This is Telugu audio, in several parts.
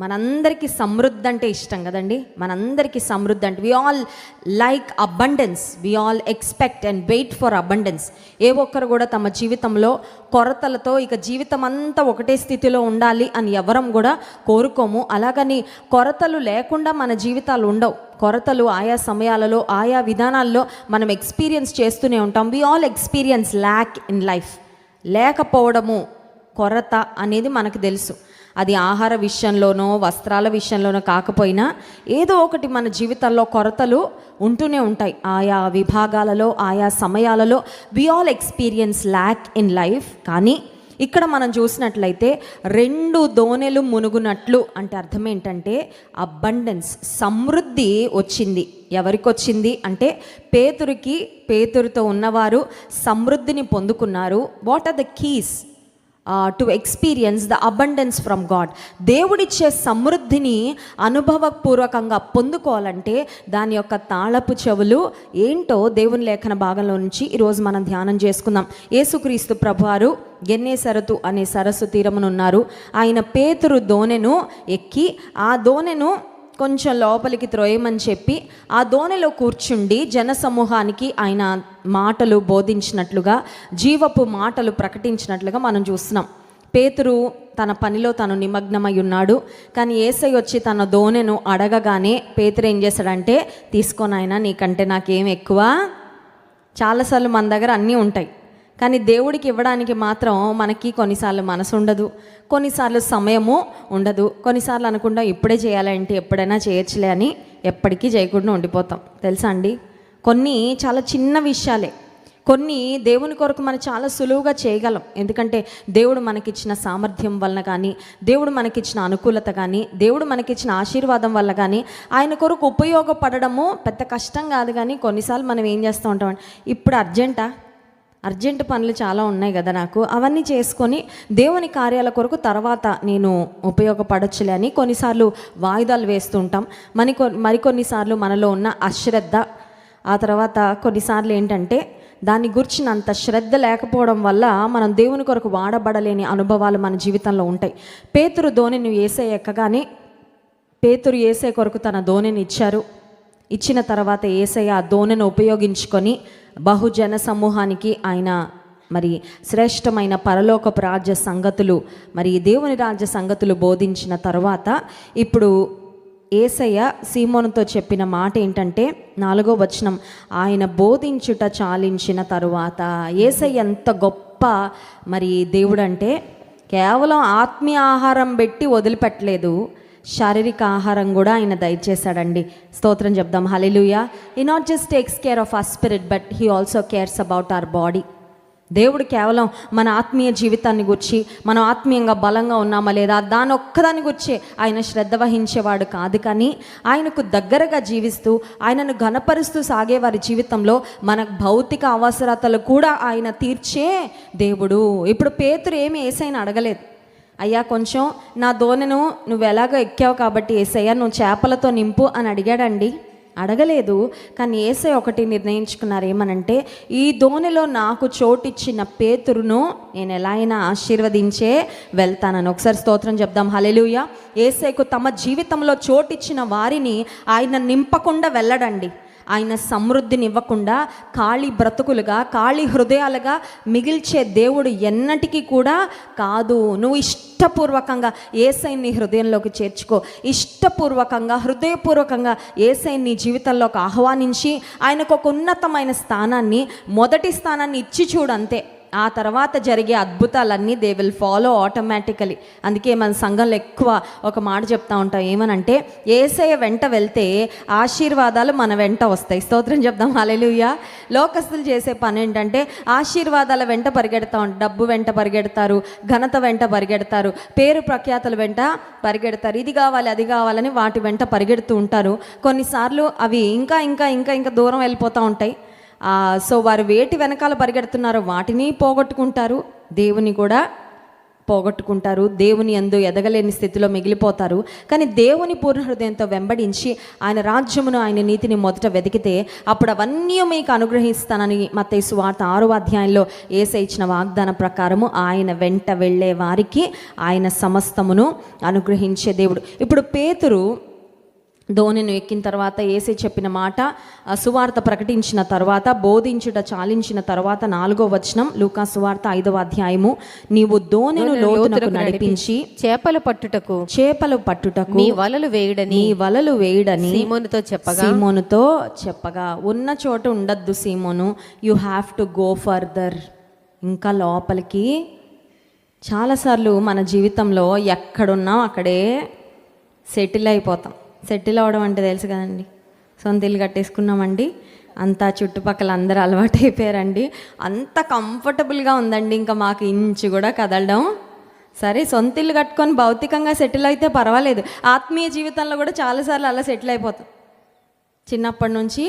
మనందరికీ సమృద్ధి అంటే ఇష్టం కదండి? మనందరికీ సమృద్ధి అంటే we all like abundance we all expect and wait for abundance ఏ ఒక్కరు కూడా తమ జీవితంలో కొరతలతో ఇక జీవితం అంతా ఒకటే స్థితిలో ఉండాలి అని ఎవరం కూడా కోరుకోము. అలాగని కొరతలు లేకుండా మన జీవితాలు ఉండవు. కొరతలు ఆయా సమయాలలో ఆయా విధానాల్లో మనం ఎక్స్పీరియన్స్ చేస్తూనే ఉంటాం. We all experience lack in life లేకపోవడము కొరత అనేది మనకు తెలుసు. అది ఆహార విషయంలోనో వస్త్రాల విషయంలోనో కాకపోయినా ఏదో ఒకటి మన జీవితంలో కొరతలు ఉంటూనే ఉంటాయి. ఆయా విభాగాలలో ఆయా సమయాలలో we all experience lack in life కానీ ఇక్కడ మనం చూసినట్లయితే రెండు దోనెలు మునుగునట్లు అంటే అర్థం ఏంటంటే అబండెన్స్ సమృద్ధి వచ్చింది. ఎవరికి వచ్చింది అంటే పేతురికి పేతురితో ఉన్నవారు సమృద్ధిని పొందుకున్నారు. What are the keys to experience the abundance from God దేవుడిచ్చే సమృద్ధిని అనుభవపూర్వకంగా పొందుకోవాలంటే దాని యొక్క తాళపు చెవులు ఏంటో దేవుని లేఖన భాగంలో నుంచి ఈరోజు మనం ధ్యానం చేసుకుందాం. యేసుక్రీస్తు ప్రభువారు గెన్నే సరతు అనే సరస్సు తీరమునున్నారు. ఆయన పేతురు దోనెను ఎక్కి ఆ దోనెను కొంచెం లోపలికి త్రోయమని చెప్పి ఆ దోణిలో కూర్చుండి జన సమూహానికి ఆయన మాటలు బోధించినట్లుగా జీవపు మాటలు ప్రకటించినట్లుగా మనం చూస్తున్నాం. పేతురు తన పనిలో తను నిమగ్నమై ఉన్నాడు. కానీ ఏసై వచ్చి తన దోణెను అడగగానే పేతురు ఏం చేశాడంటే తీసుకోనాయన నీకంటే నాకేం ఎక్కువ? చాలాసార్లు మన దగ్గర అన్నీ ఉంటాయి. కానీ దేవుడికి ఇవ్వడానికి మాత్రం మనకి కొన్నిసార్లు మనసు ఉండదు కొన్నిసార్లు సమయము ఉండదు. కొన్నిసార్లు అనుకుంటాం ఇప్పుడే చేయాలంటే ఎప్పుడైనా చేయొచ్చులే అని ఎప్పటికీ చేయకుండా ఉండిపోతాం. తెలుసా అండి? కొన్ని చాలా చిన్న విషయాలే. కొన్ని దేవుని కొరకు మనం చాలా సులువుగా చేయగలం. ఎందుకంటే దేవుడు మనకిచ్చిన సామర్థ్యం వలన కానీ దేవుడు మనకిచ్చిన అనుకూలత కానీ దేవుడు మనకిచ్చిన ఆశీర్వాదం వల్ల కానీ ఆయన కొరకు ఉపయోగపడడము పెద్ద కష్టం కాదు కానీ కొన్నిసార్లు మనం ఏం చేస్తూ ఉంటామండి ఇప్పుడు అర్జెంటా? అర్జెంట్ పనులు చాలా ఉన్నాయి కదా నాకు. అవన్నీ చేసుకొని దేవుని కార్యాల కొరకు తర్వాత నేను ఉపయోగపడొచ్చులే అని కొన్నిసార్లు వాయిదాలు వేస్తుంటాం. మరి మరికొన్నిసార్లు మనలో ఉన్న అశ్రద్ధ ఆ తర్వాత కొన్నిసార్లు ఏంటంటే దాని గురించినంత శ్రద్ధ లేకపోవడం వల్ల మనం దేవుని కొరకు వాడబడలేని అనుభవాలు మన జీవితంలో ఉంటాయి. పేతురు ధోనిని వేసే ఎక్కగానే పేతురు వేసే కొరకు తన ధోనిని ఇచ్చారు. ఇచ్చిన తర్వాత ఏసయ్య ఆ దోణను ఉపయోగించుకొని బహుజన సమూహానికి ఆయన మరి శ్రేష్టమైన పరలోకపు రాజ్య సంగతులు మరి దేవుని రాజ్య సంగతులు బోధించిన తర్వాత ఇప్పుడు ఏసయ్య సీమోనుతో చెప్పిన మాట ఏంటంటే నాలుగో వచనం ఆయన బోధించుట చాలించిన తరువాత. ఏసయ్య ఎంత గొప్ప మరి దేవుడంటే కేవలం ఆత్మీయ ఆహారం పెట్టి వదిలిపెట్టలేదు. శారీరక ఆహారం కూడా ఆయన దయచేశాడండి. స్తోత్రం చెప్దాం. హలెలుయా ఈ not just takes care of our spirit but he also cares about our body దేవుడు కేవలం మన ఆత్మీయ జీవితాన్ని గుర్చి మనం ఆత్మీయంగా బలంగా ఉన్నామా లేదా దాని ఒక్కదాని గుర్చి ఆయన శ్రద్ధ వహించేవాడు కాదు కానీ ఆయనకు దగ్గరగా జీవిస్తూ ఆయనను ఘనపరుస్తూ సాగే వారి జీవితంలో మన భౌతిక అవసరతలు కూడా ఆయన తీర్చే దేవుడు. ఇప్పుడు పేతురు ఏమి ఏసైనా అడగలేదు. అయ్యా కొంచెం నా దోణను నువ్వు ఎలాగో ఎక్కావు కాబట్టి ఏసయ్యా నువ్వు చేపలతో నింపు అని అడిగాడండి. అడగలేదు కానీ ఏసై ఒకటి నిర్ణయించుకున్నారు. ఏమనంటే ఈ దోణిలో నాకు చోటిచ్చిన పేతురును నేను ఎలా అయినా ఆశీర్వదించే వెళ్తానని ఒకసారి స్తోత్రం చెప్దాం. హలెలుయ ఏసైకు తమ జీవితంలో చోటిచ్చిన వారిని ఆయన నింపకుండా వెళ్ళడండి. ఆయన సమృద్ధిని ఇవ్వకుండా ఖాళీ బ్రతుకులుగా ఖాళీ హృదయాలుగా మిగిల్చే దేవుడు ఎన్నటికీ కూడా కాదు. నువ్వు ఇష్టపూర్వకంగా ఏసైని నీ హృదయంలోకి చేర్చుకో. ఇష్టపూర్వకంగా హృదయపూర్వకంగా ఏసైని నీ జీవితంలోకి ఆహ్వానించి ఆయనకు ఒక ఉన్నతమైన స్థానాన్ని మొదటి స్థానాన్ని ఇచ్చి చూడంతే ఆ తర్వాత జరిగే అద్భుతాలన్నీ దే విల్ ఫాలో ఆటోమేటికలీ అందుకే మన సంఘంలో ఎక్కువ ఒక మాట చెప్తా ఉంటాం ఏమనంటే ఏసయ వెంట వెళ్తే ఆశీర్వాదాలు మన వెంట వస్తాయి. స్తోత్రం చెప్దాం అలెలుయ్య లోకస్తులు చేసే పని ఏంటంటే ఆశీర్వాదాల వెంట పరిగెడతా ఉంటారు డబ్బు వెంట పరిగెడతారు ఘనత వెంట పరిగెడతారు పేరు ప్రఖ్యాతల వెంట పరిగెడతారు ఇది కావాలి అది కావాలని వాటి వెంట పరిగెడుతూ ఉంటారు. కొన్నిసార్లు అవి ఇంకా ఇంకా ఇంకా ఇంకా దూరం వెళ్ళిపోతూ ఉంటాయి. సో వారు వేటి వెనకాల పరిగెడుతున్నారో వాటిని పోగొట్టుకుంటారు దేవుని కూడా పోగొట్టుకుంటారు దేవుని అందు ఎదగలేని స్థితిలో మిగిలిపోతారు. కానీ దేవుని పూర్ణ హృదయంతో వెంబడించి ఆయన రాజ్యమును ఆయన నీతిని మొదట వెతికితే అప్పుడు అవన్నీ మీకు అనుగ్రహిస్తానని మతేసు వార్త ఆరో అధ్యాయంలో ఏసై ఇచ్చిన వాగ్దాన ప్రకారము ఆయన వెంట వెళ్ళే వారికి ఆయన సమస్తమును అనుగ్రహించే దేవుడు. ఇప్పుడు పేతురు ధోనిను ఎక్కిన తర్వాత ఏసే చెప్పిన మాట సువార్త ప్రకటించిన తర్వాత బోధించుట చాలించిన తర్వాత నాలుగో వచనం లూకా సువార్త ఐదవ అధ్యాయము. నీవు ధోనిను లోతునకు నడిపించి చేపలు పట్టుటకు చేపలు పట్టుటకు నీ వలలు వేయుడని నీ వలలు వేయడని సీమోనుతో చెప్పగా. సీమోనుతో చెప్పగా. ఉన్న చోట ఉండద్దు సీమోను. You have to go further ఇంకా లోపలికి చాలాసార్లు మన జీవితంలో ఎక్కడున్నాం అక్కడే సెటిల్ అయిపోతాం. సెటిల్ అవ్వడం అంటే తెలుసు కదండి. సొంత ఇల్లు కట్టేసుకున్నామండి. అంతా చుట్టుపక్కల అందరూ అలవాటు అయిపోయారండి అంత కంఫర్టబుల్గా ఉందండి. ఇంకా మాకు ఇంచు కూడా కదలడం. సరే సొంత ఇల్లు కట్టుకొని భౌతికంగా సెటిల్ అయితే పర్వాలేదు. ఆత్మీయ జీవితంలో కూడా చాలాసార్లు అలా సెటిల్ అయిపోతాం. చిన్నప్పటి నుంచి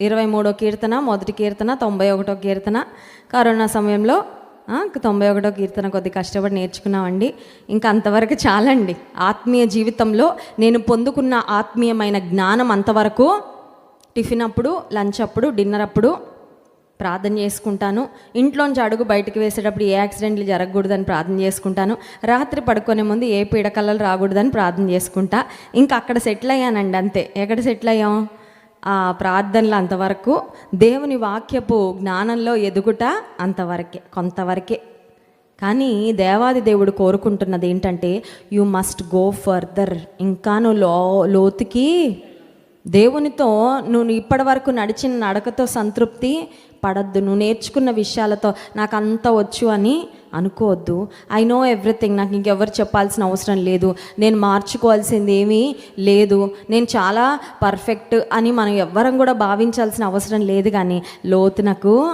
ఇరవై మూడో కీర్తన మొదటి కీర్తన తొంభై ఒకటో కీర్తన కరోనా సమయంలో తొంభై ఒకటో కీర్తన కొద్ది కష్టపడి నేర్చుకున్నామండి. ఇంకా అంతవరకు చాలండి. ఆత్మీయ జీవితంలో నేను పొందుకున్న ఆత్మీయమైన జ్ఞానం అంతవరకు టిఫిన్ అప్పుడు లంచ్ అప్పుడు డిన్నర్ అప్పుడు ప్రార్థన చేసుకుంటాను. ఇంట్లోంచి అడుగు బయటకు వేసేటప్పుడు ఏ యాక్సిడెంట్లు జరగకూడదని ప్రార్థన చేసుకుంటాను. రాత్రి పడుకునే ముందు ఏ పీడకలలు రాకూడదని ప్రార్థన చేసుకుంటా. ఇంకా అక్కడ సెటిల్ అయ్యానండి అంతే. ఎక్కడ సెటిల్ అయ్యాం? ఆ ప్రార్థనలు అంతవరకు దేవుని వాక్యపు జ్ఞానంలో ఎదుగుట అంతవరకే కొంతవరకే. కానీ దేవాది దేవుడు కోరుకుంటున్నది ఏంటంటే యు మస్ట్ గో ఫర్దర్ ఇంకా నువ్వు లో లోతుకి దేవునితో నువ్వు ఇప్పటి వరకు నడిచిన నడకతో సంతృప్తి పడద్దు. నువ్వు నేర్చుకున్న విషయాలతో నాకు అంత వచ్చు అని అనుకోవద్దు. ఐ నో ఎవ్రీథింగ్ నాకు ఇంకెవరు చెప్పాల్సిన అవసరం లేదు. నేను మార్చుకోవాల్సింది ఏమీ లేదు. నేను చాలా పర్ఫెక్ట్ అని మనం ఎవ్వరం కూడా భావించాల్సిన అవసరం లేదు కానీ లోతునకు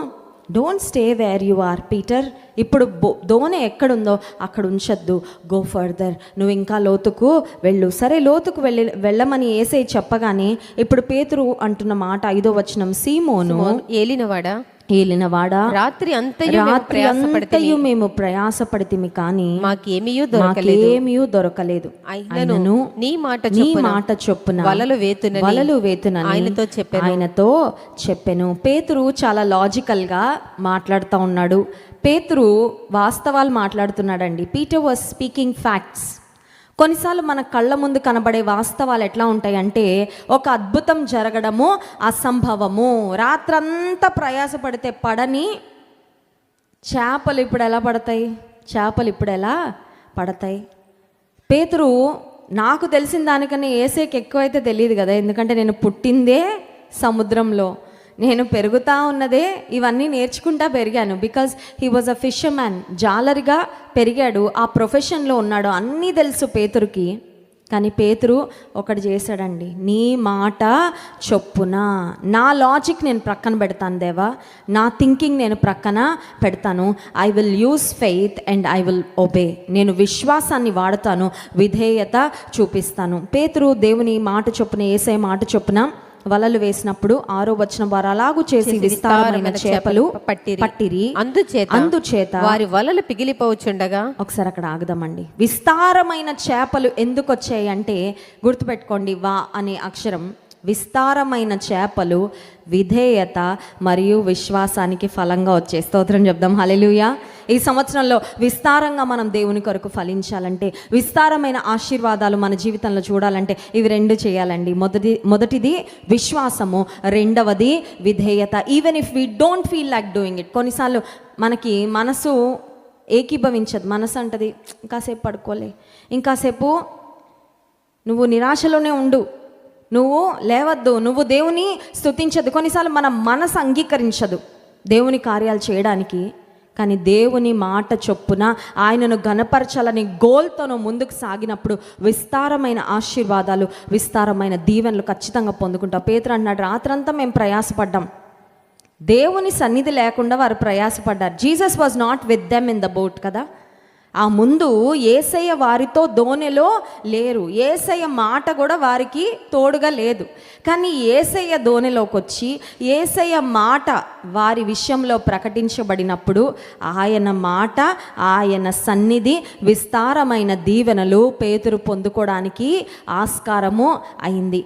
don't stay where you are Peter ఇప్పుడు బో దోణి ఎక్కడుందో అక్కడ ఉంచొద్దు. గో ఫర్దర్ నువ్వు ఇంకా లోతుకు వెళ్ళు. సరే లోతుకు వెళ్ళి వెళ్ళమని ఏసై చెప్పగానే ఇప్పుడు పేతురు అంటున్న మాట ఐదో వచనం. సీమోను ఏలినవాడా? ఏలినవాడా రాత్రి అంతయు మేము రాత్రి అంతయు మేము ప్రయాసపడితిమి కానీ మాకేమీయూ దొరకలేదు. దొరకలేదు. అయినను నీ మాట నీ మాట చొప్పున వలలు వేతునని వలలు వేతునని ఆయనతో చెప్పెను. ఆయనతో చెప్పెను. పేతురు చాలా లాజికల్గా మాట్లాడుతూ ఉన్నాడు. పేతురు వాస్తవాలు మాట్లాడుతున్నాడండి. Peter was speaking facts. కొన్నిసార్లు మన కళ్ళ ముందు కనబడే వాస్తవాలు ఎట్లా ఉంటాయంటే ఒక అద్భుతం జరగడము అసంభవము. రాత్రంతా ప్రయాసపడితే పడని చేపలు ఇప్పుడు ఎలా పడతాయి? చేపలు ఇప్పుడు ఎలా పడతాయి? పేతురు నాకు తెలిసిన దానికన్నా ఏసేకి ఎక్కువైతే తెలియదు కదా ఎందుకంటే నేను పుట్టిందే సముద్రంలో. నేను పెరుగుతా ఉన్నదే ఇవన్నీ నేర్చుకుంటా పెరిగాను. Because he was a fisherman జాలరిగా పెరిగాడు ఆ ప్రొఫెషన్లో ఉన్నాడు అన్నీ తెలుసు పేతురుకి. కానీ పేతురు ఒకటి చేశాడండి నీ మాట చొప్పున నా లాజిక్ నేను ప్రక్కన పెడతాను దేవా నా థింకింగ్ నేను ప్రక్కన పెడతాను. I will use faith and I will obey నేను విశ్వాసాన్ని వాడతాను విధేయత చూపిస్తాను. పేతురు దేవుని మాట చొప్పున ఏసే మాట చొప్పున వలలు వేసినప్పుడు ఆరో వచ్చిన వారు అలాగూ చేసి విస్తారమైన చేపలు పట్టిరి. పట్టిరి. అందుచేత అందుచేత వారి వలలు పిగిలిపోవచ్చుండగా ఒకసారి అక్కడ ఆగుదామండి. విస్తారమైన చేపలు ఎందుకు వచ్చాయి అంటే గుర్తుపెట్టుకోండి వా అనే అక్షరం. విస్తారమైన చేపలు విధేయత మరియు విశ్వాసానికి ఫలంగా వచ్చే స్తోత్రం చెప్దాం. హలెలుయా ఈ సంవత్సరంలో విస్తారంగా మనం దేవుని కొరకు ఫలించాలంటే విస్తారమైన ఆశీర్వాదాలు మన జీవితంలో చూడాలంటే ఇవి రెండు చేయాలండి. మొదటి మొదటిది విశ్వాసము రెండవది విధేయత. Even if we don't feel like doing it కొన్నిసార్లు మనకి మనసు ఏకీభవించదు. మనసు అంటది ఇంకాసేపు పడుకోలే. ఇంకాసేపు నువ్వు నిరాశలోనే ఉండు. నువ్వు లేవద్దు నువ్వు దేవుని స్థుతించదు కొన్నిసార్లు మన మనసు అంగీకరించదు దేవుని కార్యాలు చేయడానికి. కానీ దేవుని మాట చొప్పున ఆయనను గనపరచాలని గోల్తోనో ముందుకు సాగినప్పుడు విస్తారమైన ఆశీర్వాదాలు విస్తారమైన దీవెనలు ఖచ్చితంగా పొందుకుంటాం. పేతురు అన్నాడు రాత్రంతా మేము ప్రయాసపడ్డాం. దేవుని సన్నిధి లేకుండా వారు ప్రయాసపడ్డారు. Jesus was not with them in the boat కదా. ఆ ముందు ఏసయ్య వారితో దోణిలో లేరు. ఏసయ్య మాట కూడా వారికి తోడుగా లేదు. కానీ ఏసయ్య దోణిలోకి వచ్చి ఏసయ్య మాట వారి విషయంలో ప్రకటించబడినప్పుడు ఆయన మాట ఆయన సన్నిధి విస్తారమైన దీవెనలు పేతురు పొందుకోవడానికి ఆస్కారము అయింది.